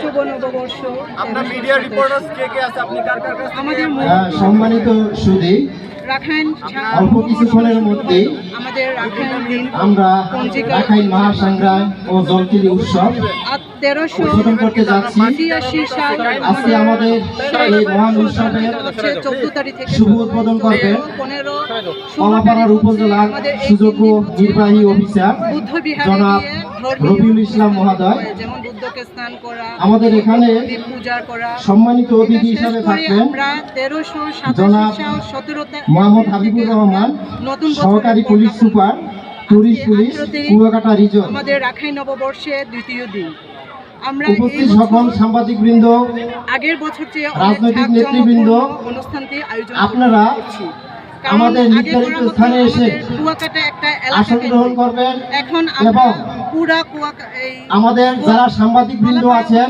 শুভ নববর্ষ। আপনার media reporters কে কে আছে? আপনি কার কার কাছ আমাদের সম্মানিত সুদী। রাখাইন অল্প কিছুক্ষণের মধ্যে আমাদের রাখাইন আমরা রাখাইন মহাসংগ্রাম ও জলকিলি উৎসব তেরোশো ছিয়াশি সাল আজকে আমাদের এই মহান উৎসবের চোদ্দ তারিখ থেকে শুভ উদ্বোধন পনেরো কলাপাড়ার উপজেলার সুযোগ্য তিন দিন হচ্ছে নির্বাহী অফিসার জনাব রবিউল ইসলাম মহোদয়। যেমন বুদ্ধকে স্নান করা আমাদের এখানে পূজা করা সম্মানিত অতিথি হিসাবে থাকবেন জনাব মোহাম্মদ হাবিবুর রহমান সহকারী police super tourist police Kuakata region. আমাদের রাখাই নববর্ষে দ্বিতীয় দিন। আমরা উপস্থিত সকল সাংবাদিক বৃন্দ আগের বছর চেয়ে অনেক রাজনৈতিক নেতৃবৃন্দ, অনুষ্ঠানটি আয়োজন আপনারা আমাদের নির্ধারিত স্থানে এসে কুয়াকাটা একটা আসন এলাকা গ্রহণ করবেন এখন এবং আমরা পুরা আমাদের যারা সাংবাদিক বৃন্দ আছেন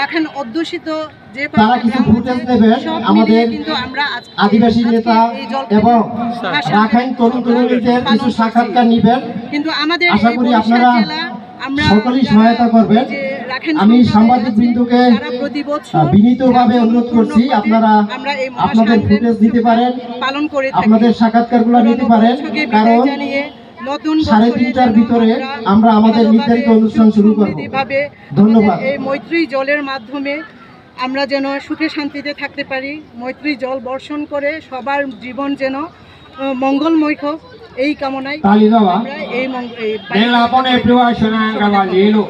রাখান অধ্যুষিত যে তারা কিছু ফুটেজ সব আমাদের কিন্তু আমরা আদিবাসী নেতা এবং রাখাইন তরুণ তরুণীদের কিছু সাক্ষাৎকার নিবেন। কিন্তু আমাদের আশা করি আপনারা আমরা সকলেই সহায়তা করবেন। আমি সাংবাদিক বৃন্দকে, বিনীতভাবে অনুরোধ করছি আপনারা আপনাদের ফুটেজ দিতে পারেন পালন করে আপনাদের সাক্ষাৎকারগুলো নিতে পারেন কারণ নতুন সাড়ে তিনটার ভিতরে আমরা আমাদের নির্ধারিত অনুষ্ঠান শুরু করব। ধন্যবাদ। এই মৈত্রী জলের মাধ্যমে আমরা যেন সুখে শান্তিতে থাকতে পারি মৈত্রী জল বর্ষণ করে সবার জীবন যেন মঙ্গলময় হোক এই কামনায় এই